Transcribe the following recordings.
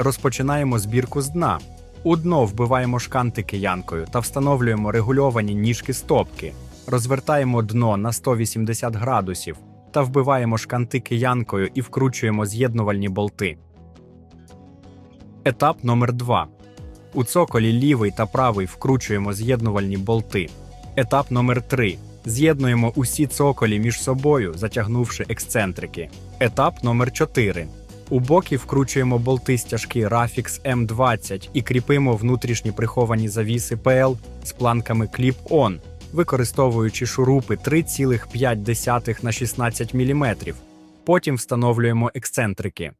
Розпочинаємо збірку з дна. У дно вбиваємо шканти киянкою та встановлюємо регульовані ніжки стопки. Розвертаємо дно на 180 градусів та вбиваємо шканти киянкою і вкручуємо з'єднувальні болти. Етап номер 2. У цоколі лівий та правий вкручуємо з'єднувальні болти. Етап номер 3. З'єднуємо усі цоколі між собою, затягнувши ексцентрики. Етап номер 4. У боки вкручуємо болти стяжки Rafix M20 і кріпимо внутрішні приховані завіси PL з планками Clip-On, використовуючи шурупи 3,5 на 16 мм. Потім встановлюємо ексцентрики.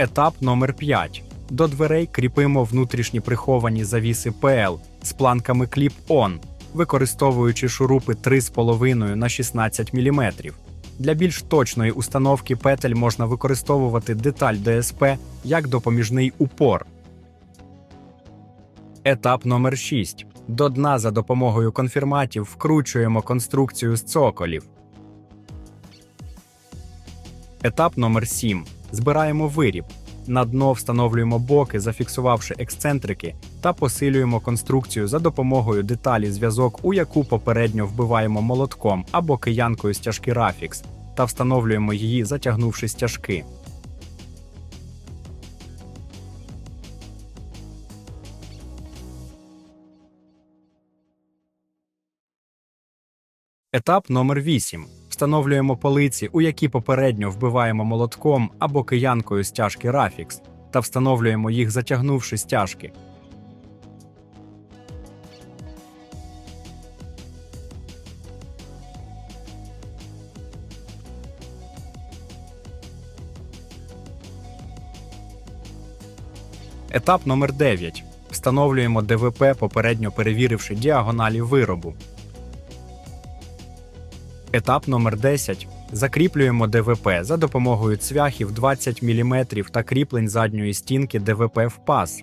Етап номер 5. До дверей кріпимо внутрішні приховані завіси PL з планками Clip-On, використовуючи шурупи 3,5 на 16 мм. Для більш точної установки петель можна використовувати деталь ДСП як допоміжний упор. Етап номер 6. До дна за допомогою конфірматів вкручуємо конструкцію з цоколів. Етап номер 7. Збираємо виріб. На дно встановлюємо боки, зафіксувавши ексцентрики, та посилюємо конструкцію за допомогою деталі зв'язок, у яку попередньо вбиваємо молотком або киянкою стяжки Rafix, та встановлюємо її, затягнувши стяжки. Етап номер 8. Встановлюємо полиці, у які попередньо вбиваємо молотком або киянкою стяжки Rafix, та встановлюємо їх, затягнувши стяжки. Етап номер 9. Встановлюємо ДВП, попередньо перевіривши діагоналі виробу. Етап номер 10. Закріплюємо ДВП за допомогою цвяхів 20 мм та кріплень задньої стінки ДВП в паз.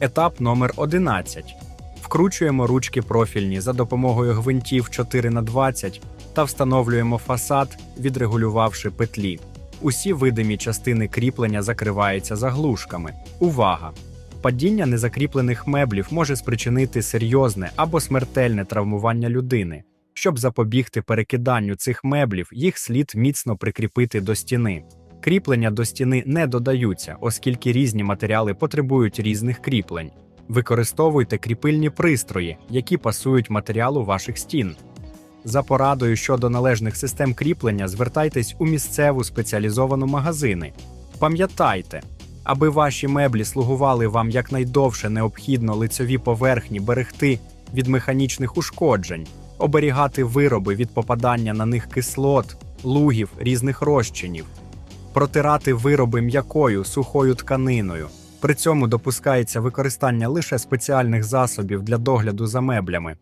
Етап номер 11. Вкручуємо ручки профільні за допомогою гвинтів 4х20 та встановлюємо фасад, відрегулювавши петлі. Усі видимі частини кріплення закриваються заглушками. Увага! Падіння незакріплених меблів може спричинити серйозне або смертельне травмування людини. Щоб запобігти перекиданню цих меблів, їх слід міцно прикріпити до стіни. Кріплення до стіни не додаються, оскільки різні матеріали потребують різних кріплень. Використовуйте кріпильні пристрої, які пасують матеріалу ваших стін. За порадою щодо належних систем кріплення звертайтесь у місцеву спеціалізовану магазини. Пам'ятайте, аби ваші меблі слугували вам якнайдовше необхідно лицьові поверхні берегти від механічних ушкоджень, оберігати вироби від попадання на них кислот, лугів, різних розчинів, протирати вироби м'якою сухою тканиною. При цьому допускається використання лише спеціальних засобів для догляду за меблями.